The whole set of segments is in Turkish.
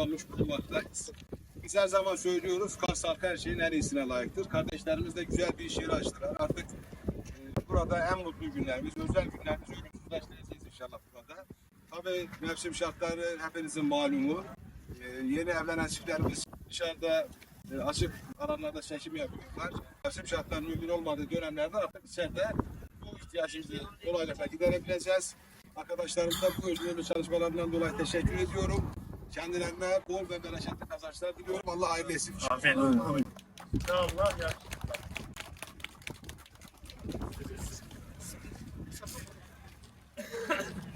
kalmış bulunmaktayız. Biz her zaman söylüyoruz, Kars halkı her şeyin en iyisine layıktır. Kardeşlerimiz de güzel bir iş yeri açtılar. Artık e, burada en mutlu günlerimiz, özel günlerimizi ölümsüzleştireceğiz inşallah burada. Tabii mevsim şartları hepinizin malumu. E, yeni evlenen çiftlerimiz dışarıda e, açık alanlarda çekim yapıyorlar. Mevsim şartlarının uygun olmadığı dönemlerde artık içeride bu ihtiyacımızı kolaylıkla giderebileceğiz. Arkadaşlarımıza bu özgürlük çalışmalarından dolayı teşekkür ediyorum. Kendilerine bol ve bereketli kazançlar diliyorum. Allah hayırlı etsin. Amin. Sağ olun. Ya.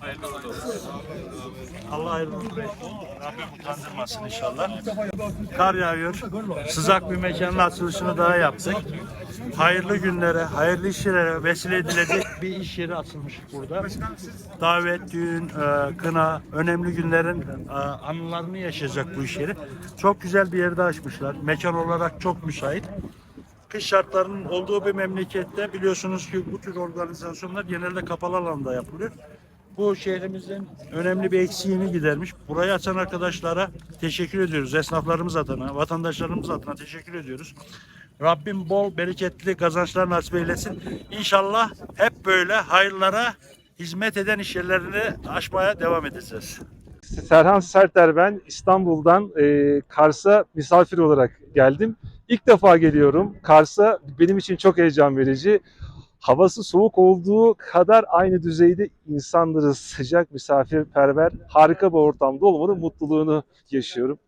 Hayırlı olsun. Allah hayırlı etsin. Rabbim utandırmasın inşallah. Kar yağıyor. Sıcak bir mekanın açılışını daha yaptık. Hayırlı günlere, hayırlı işlere vesile edilecek bir iş yeri açılmış burada. Davet, düğün, e, kına, önemli günlerin e, anılarını yaşayacak bu iş yeri. Çok güzel bir yerde açmışlar. Mekan olarak çok müsait. Kış şartlarının olduğu bir memlekette biliyorsunuz ki bu tür organizasyonlar genelde kapalı alanda yapılıyor. Bu şehrimizin önemli bir eksiğini gidermiş. Burayı açan arkadaşlara teşekkür ediyoruz. Esnaflarımız adına, vatandaşlarımız adına teşekkür ediyoruz. Rabbim bol bereketli kazançlar nasip eylesin. İnşallah hep böyle hayırlara hizmet eden iş yerlerini açmaya devam edeceğiz. Serhan Serter ben İstanbul'dan e, Kars'a misafir olarak geldim. İlk defa geliyorum. Kars'a benim için çok heyecan verici. Havası soğuk olduğu kadar aynı düzeyde insanları sıcak, misafirperver, harika bir ortamda olmanın mutluluğunu yaşıyorum.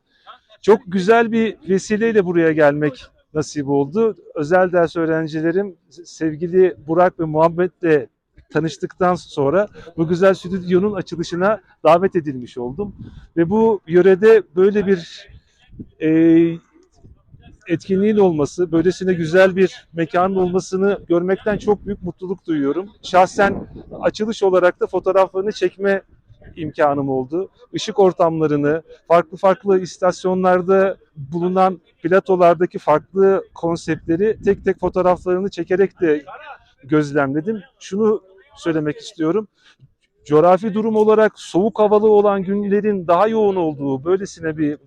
Çok güzel bir vesileyle buraya gelmek nasip oldu. Özel ders öğrencilerim sevgili Burak ve Muhammed'le tanıştıktan sonra bu güzel stüdyonun açılışına davet edilmiş oldum. Ve bu yörede böyle bir e, etkinliğin olması, böylesine güzel bir mekanın olmasını görmekten çok büyük mutluluk duyuyorum. Şahsen açılış olarak da fotoğraflarını çekme imkanım oldu. Işık ortamlarını, farklı farklı istasyonlarda bulunan platolardaki farklı konseptleri tek tek fotoğraflarını çekerek de gözlemledim. Şunu söylemek istiyorum coğrafi durum olarak soğuk havalı olan günlerin daha yoğun olduğu böylesine bir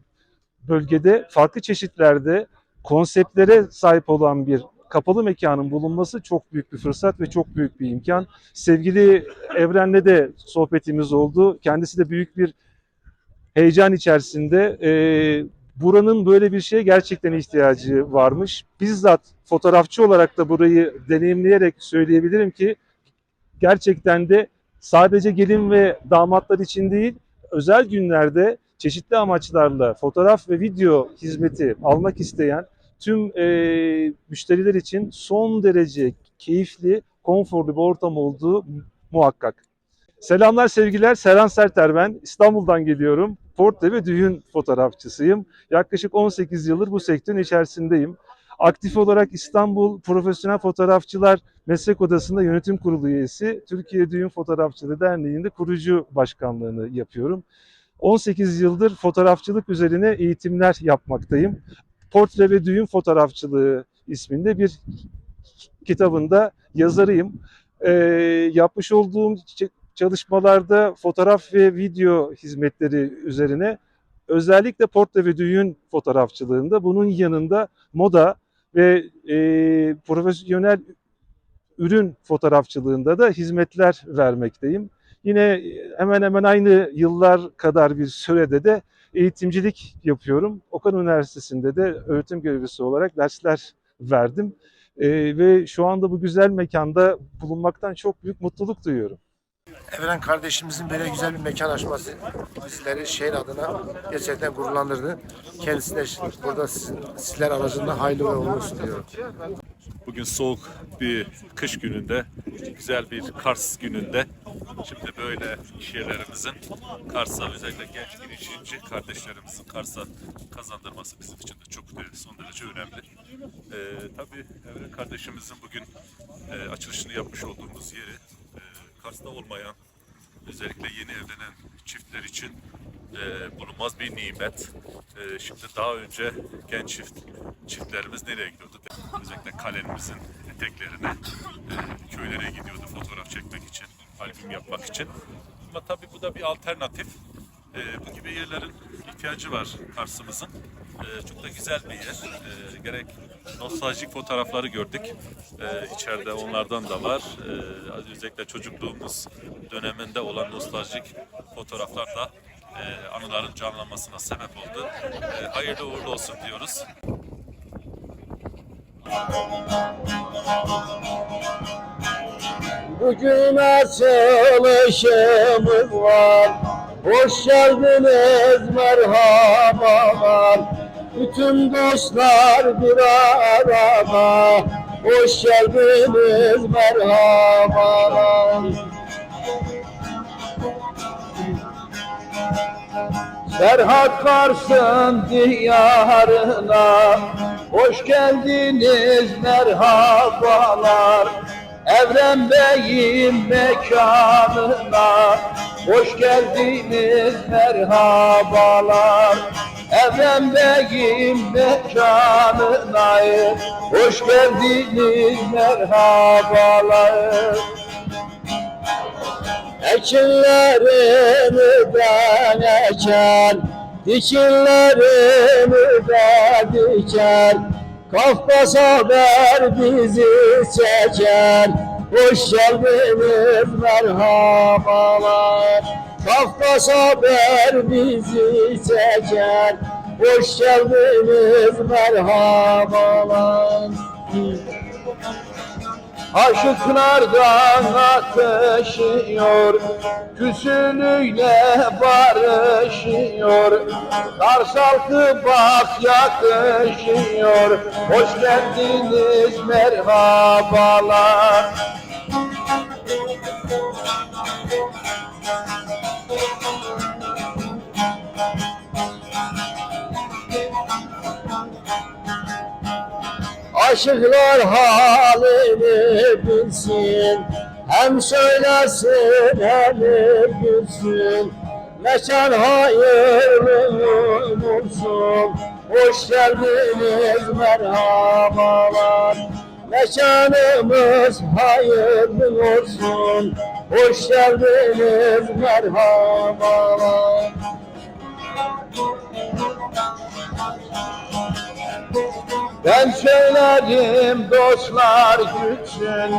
bölgede farklı çeşitlerde konseptlere sahip olan bir kapalı mekanın bulunması çok büyük bir fırsat ve çok büyük bir imkan. Sevgili Evren'le de sohbetimiz oldu. Kendisi de büyük bir heyecan içerisinde. Ee, buranın böyle bir şeye gerçekten ihtiyacı varmış. Bizzat fotoğrafçı olarak da burayı deneyimleyerek söyleyebilirim ki gerçekten de sadece gelin ve damatlar için değil, özel günlerde çeşitli amaçlarla fotoğraf ve video hizmeti almak isteyen tüm e, müşteriler için son derece keyifli, konforlu bir ortam olduğu muhakkak. Selamlar sevgiler, Serhan Serter ben. İstanbul'dan geliyorum. Portre ve düğün fotoğrafçısıyım. Yaklaşık 18 yıldır bu sektörün içerisindeyim. Aktif olarak İstanbul Profesyonel Fotoğrafçılar Meslek Odası'nda yönetim kurulu üyesi, Türkiye Düğün Fotoğrafçılığı Derneği'nde kurucu başkanlığını yapıyorum. 18 yıldır fotoğrafçılık üzerine eğitimler yapmaktayım. Portre ve Düğün Fotoğrafçılığı isminde bir kitabında yazarıyım. Ee, yapmış olduğum çalışmalarda fotoğraf ve video hizmetleri üzerine özellikle portre ve düğün fotoğrafçılığında bunun yanında moda ve e, profesyonel ürün fotoğrafçılığında da hizmetler vermekteyim. Yine hemen hemen aynı yıllar kadar bir sürede de eğitimcilik yapıyorum. Okan Üniversitesi'nde de öğretim görevlisi olarak dersler verdim. Ee, ve şu anda bu güzel mekanda bulunmaktan çok büyük mutluluk duyuyorum. Evren kardeşimizin böyle güzel bir mekan açması bizleri şehir adına gerçekten gururlandırdı. Kendisine burada sizin, sizler aracında hayırlı ve uğurlu olsun diyorum. Bugün soğuk bir kış gününde, güzel bir Kars gününde şimdi böyle iş yerlerimizin Kars'a özellikle genç girişimci kardeşlerimizin Kars'a kazandırması bizim için de çok e, son derece önemli. Ee, tabii Evren kardeşimizin bugün e, açılışını yapmış olduğumuz yeri e, Kars'ta olmayan özellikle yeni evlenen çiftler için e, bulunmaz bir nimet. E, şimdi daha önce genç çift çiftlerimiz nereye gidiyordu? Özellikle kalemimizin eteklerine, e, köylere gidiyordu fotoğraf çekmek için, albüm yapmak için. Ama tabii bu da bir alternatif. E, bu gibi yerlerin ihtiyacı var Kars'ımızın. E, çok da güzel bir yer. E, gerek nostaljik fotoğrafları gördük. E, içeride onlardan da var. E, özellikle çocukluğumuz döneminde olan nostaljik fotoğraflar da e, anıların canlanmasına sebep oldu. E, hayırlı uğurlu olsun diyoruz. Bugün açılışımız var. Hoş geldiniz, merhabalar. Bütün dostlar bir arada. Hoş geldiniz, merhabalar. Serhat Kars'ın diyarına Hoş geldiniz merhabalar Evren Bey'in mekanına. Hoş geldiniz merhabalar. Evren Bey'in mekanına. Hoş geldiniz merhabalar. Ekinlerimi ben eker, dikinlerimi de diker. Kafkas haber bizi çeker, hoş geldiniz merhabalar. Kafkas haber bizi çeker, hoş geldiniz merhabalar. Aşıklardan ateşiyor, küsünüyle barışıyor. Kars halkı bak yakışıyor, hoş geldiniz merhabalar. Aşıklar halini bilsin. Hem söylesin hem gülsün Mekan hayırlı olsun Hoş geldiniz merhabalar. Mekanımız hayırlı olsun. Hoş geldiniz merhabalar Ben söylerim dostlar gülsün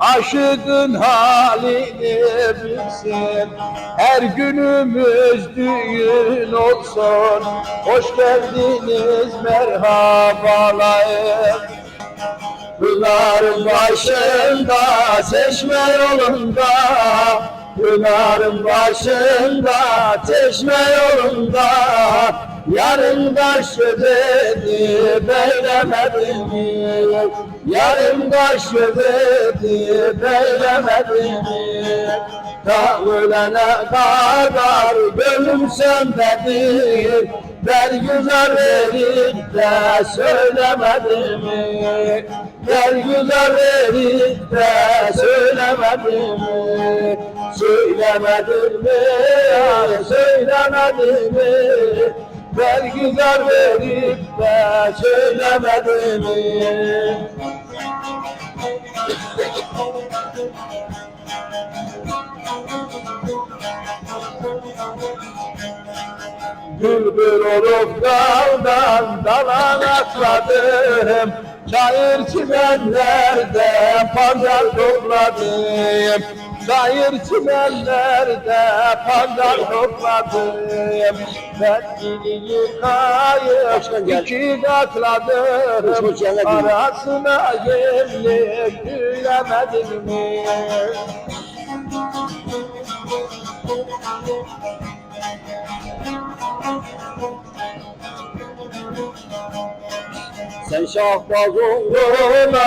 Aşıkın halini bilsin. Her günümüz düğün olsun Hoş geldiniz merhabalar. Pınarın başında çeşme yolunda Pınarın başında çeşme yolunda Yarın beylemedin mi? Yarın beylemedin mi? Ta ölene kadar gönlüm sendedir Bergüzar verip de söylemedim mi? Bergüzar verip de söylemedim? Söylemedim mi? Söylemedim mi? Bergüzar verip de söylemedim? Bülbül olup daldan dalan atladım Çayır çimenlerde pancar topladım Çayır çimenlerde pancar topladım. Ben ilini kayıp iki katladım. Arasına yerlik gülemedim mi? Sen şahbaz oğluna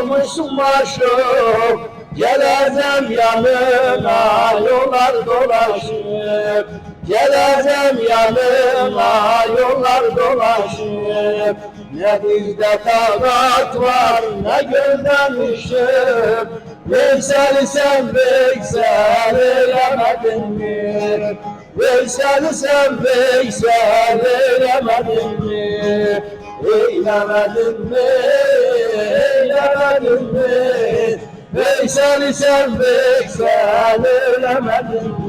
olmuşsun maşuk Geleceğim yanına yollar dolaşıp Geleceğim yanına yollar dolaşıp Ne bizde takat var ne gözden ışık Veysel sen Veysel eylemedin mi? Veysel sen Veysel eylemedin mi? Eylemedin mi? Eylemedin mi? Veysel sen Veysel eylemedin mi?